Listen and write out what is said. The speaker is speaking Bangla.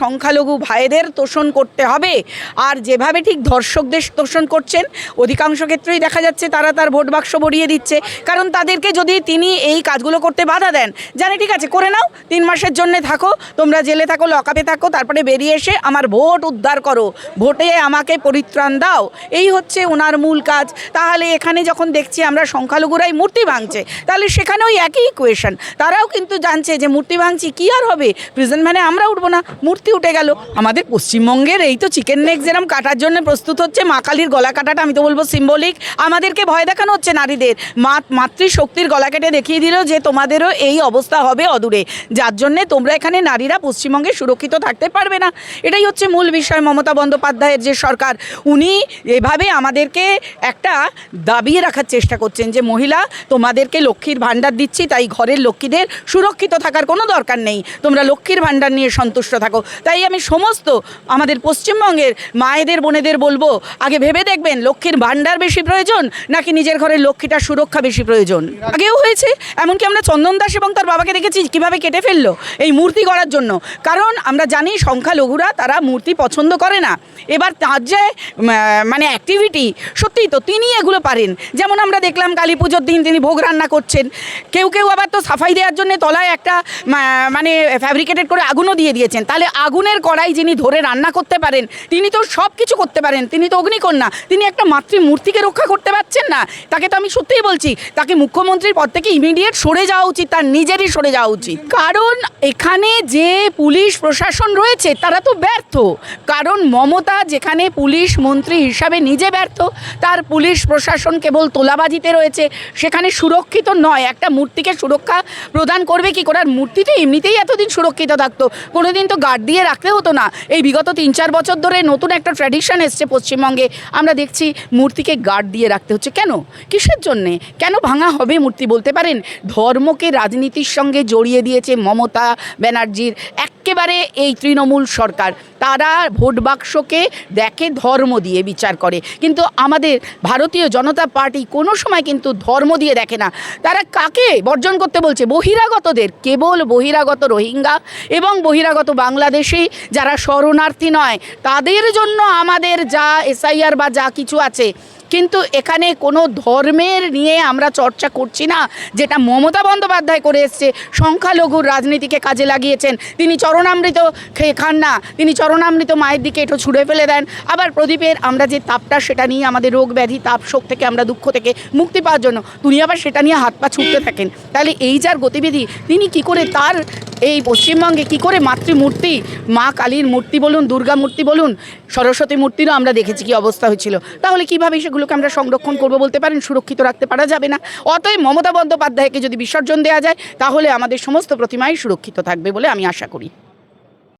সংখ্যালঘু ভাইদের তোষণ করতে হবে। আর যেভাবে ঠিক ধর্ষকদের তোষণ করছেন, অধিকাংশ ক্ষেত্রেই দেখা যাচ্ছে তারা তার ভোট বাক্স ভরিয়ে দিচ্ছে। কারণ তাদেরকে যদি তিনি এই কাজগুলো করতে বাধা দেন, জানে ঠিক আছে, করে নাও, তিন মাসের জন্য থাকো, তোমরা জেলে থাকো লকআপে থাকো, তারপরে বেরিয়ে এসে আমার ভোট উদ্ধার করো। ভোটে আমাকে পরিত্রাণ দাও। এই হচ্ছে ওনার মূল কাজ। তাহলে এখানে যখন দেখছি আমরা সংখ্যালঘুরাই মূর্তি ভাঙছে, তাহলে সেখানে ওই একই ইকুয়েশন তারাও কিন্তু জানছে যে মূর্তি ভাঙছি, কি আর হবে? প্রেজেন্ট মানে আমরা উঠবো না। মূর্তি উঠে গেল। আমাদের পশ্চিমবঙ্গের এই তো চিকেন নেক যেরকম কাটার জন্য প্রস্তুত হচ্ছে, মা কালীর গলা কাটাটা আমি তো বলব সিম্বলিক আমাদেরকে ভয় দেখানো হচ্ছে নারীদের। মা, মাতৃশক্তির গলা কেটে দেখিয়ে দিল যে তোমাদেরও এই অবস্থা হবে অদূরে। যার জন্যে তোমরা এখানে নারীরা পশ্চিমবঙ্গে সুরক্ষিত থাকতে পারবে না। এটাই হচ্ছে মূল বিষয় মমতা বন্দ্যোপাধ্যায়ের যে সরকার। উনি এভাবে আমাদেরকে একটা দাবিয়ে রাখার চেষ্টা করছেন যে, মহিলা, তোমাদেরকে লক্ষ্মীর ভাণ্ডার দিচ্ছি, তাই ঘরের লক্ষ্মীদের সুরক্ষিত থাকার কোনো দরকার নেই। তোমরা লক্ষ্মীর ভাণ্ডার নিয়ে সন্তুষ্ট থাকো। তাই আমি সমস্ত আমাদের পশ্চিমবঙ্গের মায়েদের, বোনেদের বলব, আগে ভেবে দেখবেন লক্ষ্মীর ভাণ্ডার বেশি প্রয়োজন নাকি নিজের ঘরের লক্ষ্মীটার সুরক্ষা বেশি প্রয়োজন? আগেও হয়েছে, এমনকি আমরা চন্দন দাস এবং তার বাবাকে দেখেছি কীভাবে কেটে ফেলল এই মূর্তি গড়ার জন্য। কারণ আমরা জানি সংখ্যালঘুরা তারা মূর্তি পছন্দ করে না। এবার তার যে মানে অ্যাক্টিভিটি সত্যিই তো তিনি এগুলো পারেন। যেমন আমরা দেখলাম কালী পুজোর দিন তিনি ভোগ রান্না করছেন। কেউ কেউ আবার তো সাফাই দেওয়ার জন্য তলায় একটা মানে ফ্যাব্রিকেটেড করে আগুনও দিয়ে দিয়েছেন। তাহলে আগুনের কড়াই যিনি ধরে রান্না করতে পারেন, তিনি তো সব কিছু করতে পারেন, তিনি তো অগ্নিকন্যা, তিনি একটা মাতৃমূর্তিকে রক্ষা করতে পারছেন না। তাকে তো আমি সত্যিই বলছি, তাকে মুখ্যমন্ত্রীর পদ থেকে ইমিডিয়েট সরে যাওয়া উচিত, তার নিজেরই সরে যাওয়া উচিত। কারণ এখানে যে পুলিশ প্রশাসন রয়েছে, তারা তো ব্যর্থ। কারণ মমতা যেখানে পুলিশ মন্ত্রী হিসাবে নিজে ব্যর্থ, তার পুলিশ প্রশাসন কেবল তোলাবাজিতে রয়েছে, সেখানে সুরক্ষিত নয়। একটা মূর্তিকে সুরক্ষা প্রদান করবে কি করার মূর্তি তো এমনিতেই এতদিন সুরক্ষিত থাকতো। কোনোদিন তো গার্ড দিয়ে রাখতে হতো না। এই বিগত তিন চার বছর ধরে নতুন একটা ট্র্যাডিশন এসছে পশ্চিমবঙ্গে। আমরা দেখছি মূর্তিকে গার্ড দিয়ে রাখতে হচ্ছে। কেন? কিসের জন্যে? কেন ভাঙা হবে মূর্তি বলতে পারেন? ধর্মকে রাজনীতির সঙ্গে জড়িয়ে দিয়েছে মমতা ব্যানার্জির একেবারে এই তৃণমূল সরকার, তারা ভোট বাক্সকে দেখে ধর্ম দিয়ে বিচার করে। কিন্তু আমাদের ভারতীয় জনতা পার্টি কোনো সময় কিন্তু ধর্ম দিয়ে দেখে না। তারা কাকে বর্জন করতে বলছে? বহিরাগতদের, কেবল বহিরাগত রোহিঙ্গা এবং বহিরাগত বাংলাদেশি যারা শরণার্থী নয়, তাদের জন্য আমাদের যা এসআইআর বা যা কিছু আছে কিন্তু এখানে কোনো ধর্মের নিয়ে আমরা চর্চা করছি না যেটা মমতা বন্দ্যোপাধ্যায় করে এসছে সংখ্যালঘুর রাজনীতিকে কাজে লাগিয়েছেন তিনি চরণামৃত খান না তিনি চরণামৃত মায়ের দিকে একটু ছুঁড়ে ফেলে দেন আবার প্রদীপের আমরা যে তাপটা সেটা নিয়ে আমাদের রোগ ব্যাধি তাপ শোক থেকে আমরা দুঃখ থেকে মুক্তি পাওয়ার জন্য তিনি আবার সেটা নিয়ে হাত পা ছুটতে থাকেন তাহলে এই যার গতিবিধি তিনি কি করে তার এই পশ্চিমবঙ্গে কি করে মাতৃমূর্তি, মা কালীর মূর্তি বলুন, দুর্গা মূর্তি বলুন, সরস্বতী মূর্তিরও আমরা দেখেছি কি অবস্থা হয়েছিল। তাহলে কীভাবে সেগুলোকে আমরা সংরক্ষণ করব বলতে পারেন? সুরক্ষিত রাখতে পারা যাবে না। অতএব মমতা বন্দ্যোপাধ্যায়কে যদি বিসর্জন দেওয়া যায়, তাহলে আমাদের সমস্ত প্রতিমাই সুরক্ষিত থাকবে বলে আমি আশা করি।